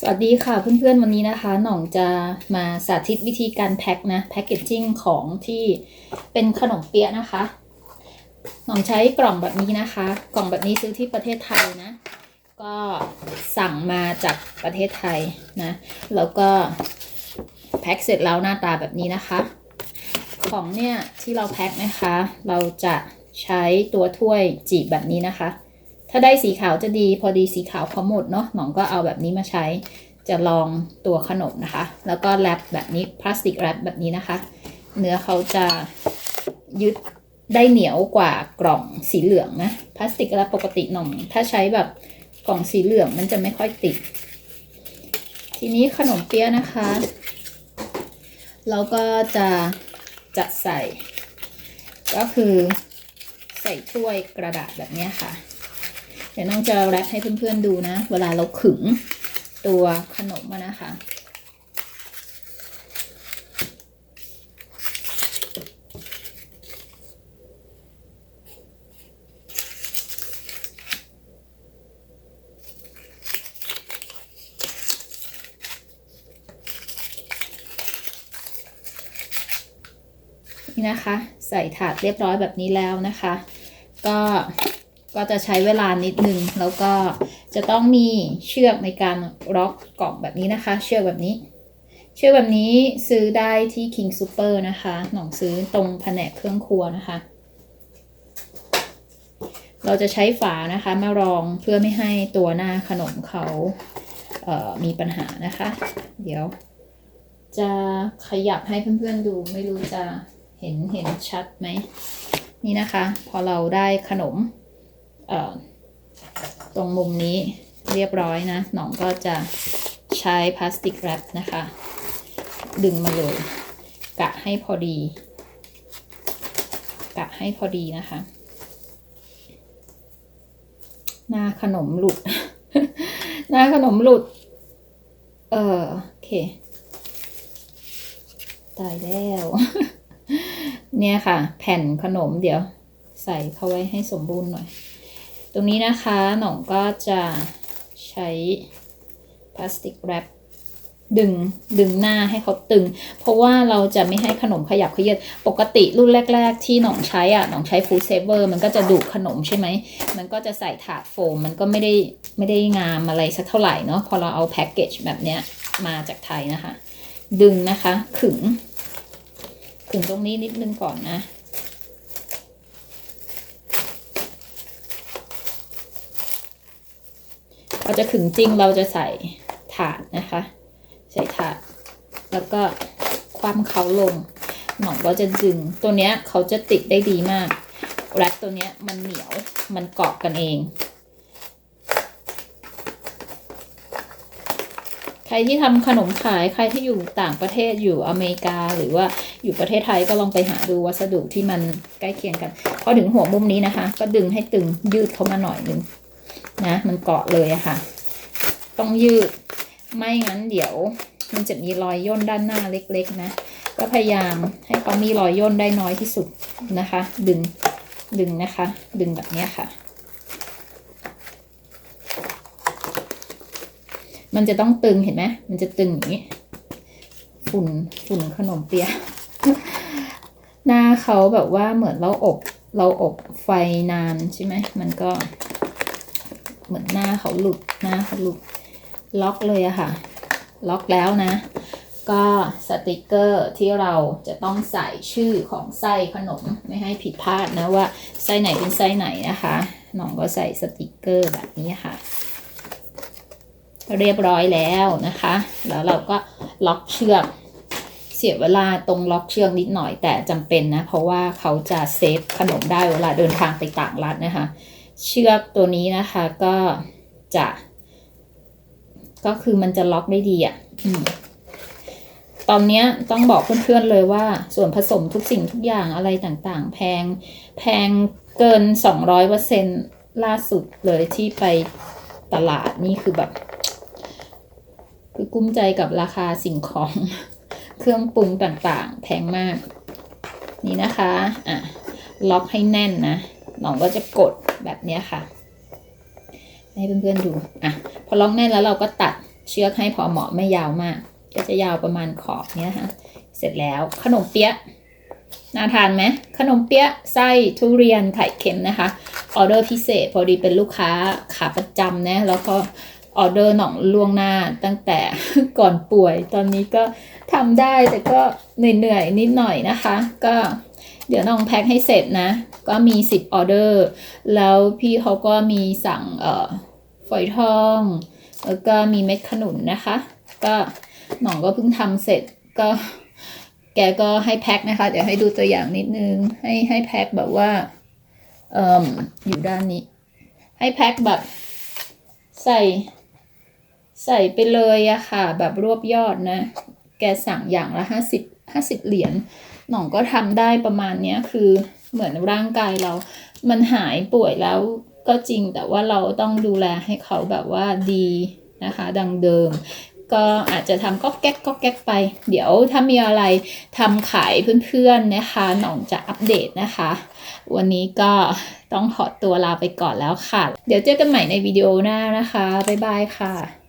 สวัสดีค่ะเพื่อนๆวันนี้นะคะ หน่องจะมาสาธิตวิธีการแพ็คนะแพ็กเกจจิ้งของที่เป็นขนมเปี๊ยะนะคะ หน่องใช้กล่องแบบนี้นะคะ กล่องแบบนี้ซื้อที่ประเทศไทยนะ ก็สั่งมาจากประเทศไทยนะ แล้วก็แพ็คเสร็จแล้วหน้าตาแบบนี้นะคะ ของเนี่ยที่เราแพ็คนะคะ เราจะใช้ตัวถ้วยจีบแบบนี้นะคะ ถ้าได้สีขาวจะดี พอดีสีขาวเขาหมดเนาะหนองก็เอาแบบนี้มาใช้จะลองตัวขนมนะคะ แล้วก็แรปแบบนี้พลาสติกแรปแบบนี้นะคะ เนื้อเขาจะยึดได้เหนียวกว่ากล่องสีเหลืองนะพลาสติกแรปปกติหน่องถ้าใช้แบบกล่องสีเหลืองมันจะไม่ค่อยติด ทีนี้ขนมเปี๊ยะนะคะ เราก็จะจัดใส่ ก็คือใส่ถ้วยกระดาษแบบนี้ค่ะ เดี๋ยวน้องจะแรปให้เพื่อนๆดูนะ เวลาเราขึงตัวขนมนะคะ นี่นะคะ ใส่ถาดเรียบร้อยแบบนี้แล้วนะคะ ก็ ก็จะใช้เวลานิดนึง แล้วก็จะต้องมีเชือกในการล็อกกล่องแบบนี้นะคะ เชือกแบบนี้ เชือกแบบนี้ซื้อได้ที่ King Super นะคะ หนองซื้อตรงแผนกเครื่องครัวนะคะ เราจะใช้ฝานะคะมารองเพื่อไม่ให้ตัวหน้าขนมเขาเมีปัญหานะคะ เดี๋ยว จะขยับให้เพื่อนๆดูไม่รู้จะเห็นเห็นชัดไหมนี่นะคะ พอเราได้ขนม ตรงมุมนี้เรียบร้อยนะหนองก็จะใช้พลาสติกแรปนะคะ ดึงมาเลย กะให้พอดี กะให้พอดีนะคะ หน้าขนมหลุด หน้าขนมหลุด เออโอเค ตายแล้ว เนี่ยค่ะ แผ่นขนมเดี๋ยว ใส่เข้าไว้ให้สมบูรณ์หน่อย รงนี้นะคะหน่องก็จะใช้พลาสติกแรปดึงดึงหน้าให้เขาตึง เพราะว่าเราจะไม่ให้ขนมขยับเขยืดปกติรุ่นแรก ๆ ที่หน่องใช้อะหน่องใช้ฟูเซเวอร์มันก็จะดูดขนมใช่ไหม มันก็จะใส่ถาดโฟม มันก็ไม่ได้ไม่ได้งามอะไรสักเท่าไหร่เนาะพอเราเอาแพ็กเกจแบบเนี้ยมาจากไทยนะคะ ดึงนะคะ ขึง ขึงตรงนี้นิดนึงก่อนนะ เราจะขึงจริงเราจะใส่ถาดนะคะ ใส่ถาด แล้วก็คว่ำเขาลงหนองก็จะดึง ตัวเนี้ยเขาจะติดได้ดีมากแรปตัวเนี้ยมันเหนียวมันเกาะกันเอง ใครที่ทำขนมขายใครที่อยู่ต่างประเทศอยู่อเมริกา หรือว่าอยู่ประเทศไทยก็ลองไปหาดูวัสดุที่มันใกล้เคียงกัน พอถึงหัวมุมนี้นะคะ ก็ดึงให้ตึงยืดเข้ามาหน่อยนึง นะ มันเกาะเลยอะค่ะ ต้องยืด ไม่งั้นเดี๋ยว มันจะมีรอยย่นด้านหน้าเล็ก ๆ นะ ก็พยายามให้เขามีรอยย่นได้น้อยที่สุดนะคะ ดึง ดึงนะคะ ดึงแบบนี้ค่ะ มันจะต้องตึงเห็นไหมมันจะตึงอย่างนี้ ฝุ่น ฝุ่นขนมเปียะหน้าเขาแบบว่าเหมือนเราอบ เราอบไฟนานใช่ไหม มันก็ เหมือนหน้าเขาหลุดหน้าเขาหลุดล็อกเลยอะค่ะ ล็อกแล้วนะ ก็สติกเกอร์ที่เราจะต้องใส่ชื่อของไส้ขนมไม่ให้ผิดพลาดนะว่าไส้ไหนเป็นไส้ไหนนะคะน้องก็ใส่สติกเกอร์แบบนี้ค่ะ เรียบร้อยแล้วนะคะ แล้วเราก็ล็อกเชือกเสียเวลาตรงล็อกเชือกนิดหน่อยแต่จำเป็นนะ เพราะว่าเขาจะเซฟขนมได้เวลาเดินทางไปต่างรัฐนะคะ เชือกตัวนี้นะคะก็จะ ก็คือมันจะล็อกได้ดีอะ่ะตอนนี้ต้องบอกเพื่อนๆเลยว่าส่วนผสมทุกสิ่งทุกอย่างอะไรต่างๆ แพงแพงเกิน 200%ล่าสุดเลยที่ไปตลาดนี่คือแบบ คือกุ้มใจกับราคาสิ่งของเครื่องปรุงต่างๆ แพงมาก นี่นะคะ อะ ล็อกให้แน่นนะหนองก็จะกด แบบนี้ค่ะ ให้เพื่อนๆดูอะพอล็อกแน่นแล้วเราก็ตัดเชือกให้พอเหมาะไม่ยาวมาก ก็จะยาวประมาณขอบเนี้ยค่ะเสร็จแล้วขนมเปี๊ยะน่าทานไหมขนมเปี๊ยะไส้ทุเรียนไข่เค็มนะคะออเดอร์พิเศษพอดีเป็นลูกค้าขาประจำนะแล้วก็ออเดอร์หน่องล่วงหน้าตั้งแต่ก่อนป่วย ตอนนี้ก็ทำได้แต่ก็เหนื่อยๆนิดหน่อยนะคะ ก็เดี๋ยวน้องแพ็คให้เสร็จนะ ก็มี 10ออเดอร์แล้วพี่เขาก็มีสั่งเอ่อฝอยทอง แล้วก็มีเม็ดขนุนนะคะ ก็หน่องก็เพิ่งทำเสร็จก็แกก็ให้แพ็คนะคะ เดี๋ยวให้ดูตัวอย่างนิดนึง ให้ให้แพ็คแบบว่าเอ่มอยู่ด้านนี้ ให้แพ็คแบบใส่ใส่ไปเลยอะค่ะ แบบรวบยอดนะ แกสั่งอย่างละห้าสิบห้าสิบเหรียญ หน่องก็ทำได้ประมาณเนี้ยคือเหมือนร่างกายเรา มันหายป่วยแล้วก็จริงแต่ว่าเราต้องดูแลให้เขาแบบว่าดีนะคะ ดังเดิม ก็อาจจะทำก็แก๊กก็แก๊กไป เดี๋ยวถ้ามีอะไรทำขายเพื่อนๆนะคะ หน่องจะอัปเดตนะคะ วันนี้ก็ต้องขอตัวลาไปก่อนแล้วค่ะ เดี๋ยวเจอกันใหม่ในวิดีโอหน้านะคะ บ๊ายบายค่ะ